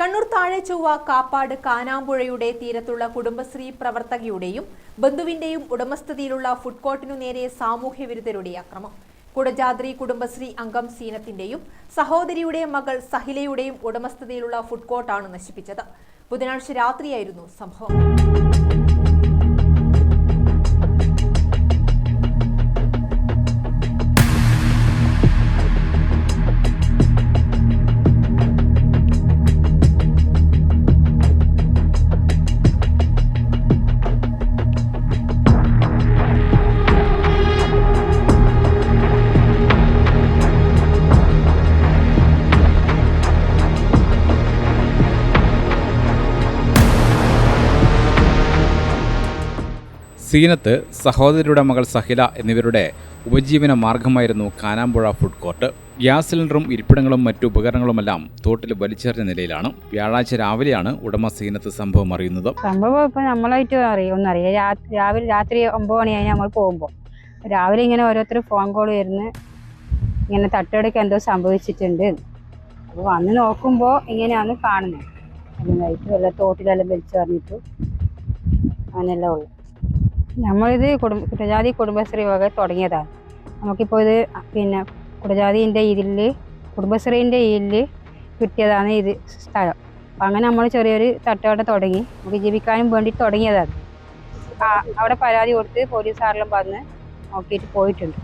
കണ്ണൂർ താഴെ ചൊവ്വ കാപ്പാട് കാനാമ്പുഴയുടെ തീരത്തുള്ള കുടുംബശ്രീ പ്രവർത്തകയുടെയും ബന്ധുവിന്റെയും ഉടമസ്ഥതയിലുള്ള ഫുഡ് കോർട്ടിനു നേരെ സാമൂഹ്യ വിരുദ്ധരുടെ അക്രമം. കുടജാദ്രി കുടുംബശ്രീ അംഗം സീനത്തിന്റെയും സഹോദരിയുടെ മകൾ സഹിലയുടെയും ഉടമസ്ഥതയിലുള്ള ഫുഡ് കോർട്ടാണ് നശിപ്പിച്ചത്. ബുധനാഴ്ച രാത്രിയായിരുന്നു സംഭവം. സീനത്ത് സഹോദരിയുടെ മകൾ സഹില എന്നിവരുടെ ഉപജീവന മാർഗമായിരുന്നു കാനാമ്പുഴ ഫുഡ് കോർട്ട്. ഗ്യാസ് സിലിണ്ടറും ഇരിപ്പിടങ്ങളും മറ്റു ഉപകരണങ്ങളുമെല്ലാം തോട്ടിൽ വലിച്ചെറിഞ്ഞ നിലയിലാണ്. വ്യാഴാഴ്ച രാവിലെയാണ് ഉടമ സീനത്ത് സംഭവം അറിയുന്നത്. സംഭവം ഇപ്പൊ നമ്മളായിട്ട് അറിയാം രാവിലെ രാത്രി ഒമ്പത് മണിയായി നമ്മൾ പോകുമ്പോൾ രാവിലെ ഇങ്ങനെ ഓരോരുത്തർ ഫോൺ കോൾ വരുന്നു. ഇങ്ങനെ തട്ടടയ്ക്ക് എന്തോ സംഭവിച്ചിട്ടുണ്ട്. അപ്പോൾ വന്ന് നോക്കുമ്പോൾ ഇങ്ങനെയാണ് കാണുന്നത്. അതിനായിട്ട് വല്ല തോട്ടിലെല്ലാം വലിച്ചു പറഞ്ഞിട്ട് അങ്ങനെയെല്ലാം ഉള്ളു. നമ്മളിത് കുടുംബ കുട്ടജാതി കുടുംബശ്രീ വക തുടങ്ങിയതാണ് നമുക്കിപ്പോൾ ഇത് പിന്നെ കുടജാതിന്റെ ഇതിൽ കുടുംബശ്രീന്റെ ഇതിൽ കിട്ടിയതാണ് ഇത് സ്ഥലം. അപ്പം അങ്ങനെ നമ്മൾ ചെറിയൊരു തട്ടുകട തുടങ്ങി. നമുക്ക് ജീവിക്കാനും വേണ്ടി തുടങ്ങിയതാണ്. അവിടെ പരാതി കൊടുത്ത് പോലീസുകാരെല്ലാം വന്ന് നോക്കിയിട്ട് പോയിട്ടുണ്ട്.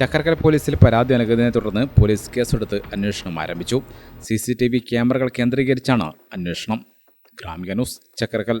ചക്കരക്കര പോലീസിൽ പരാതി നൽകിയതിനെ തുടർന്ന് പോലീസ് കേസെടുത്ത് അന്വേഷണം ആരംഭിച്ചു. സി സി ടി വി ക്യാമറകൾ കേന്ദ്രീകരിച്ചാണ് അന്വേഷണം. Gramika news Chakkarakkal.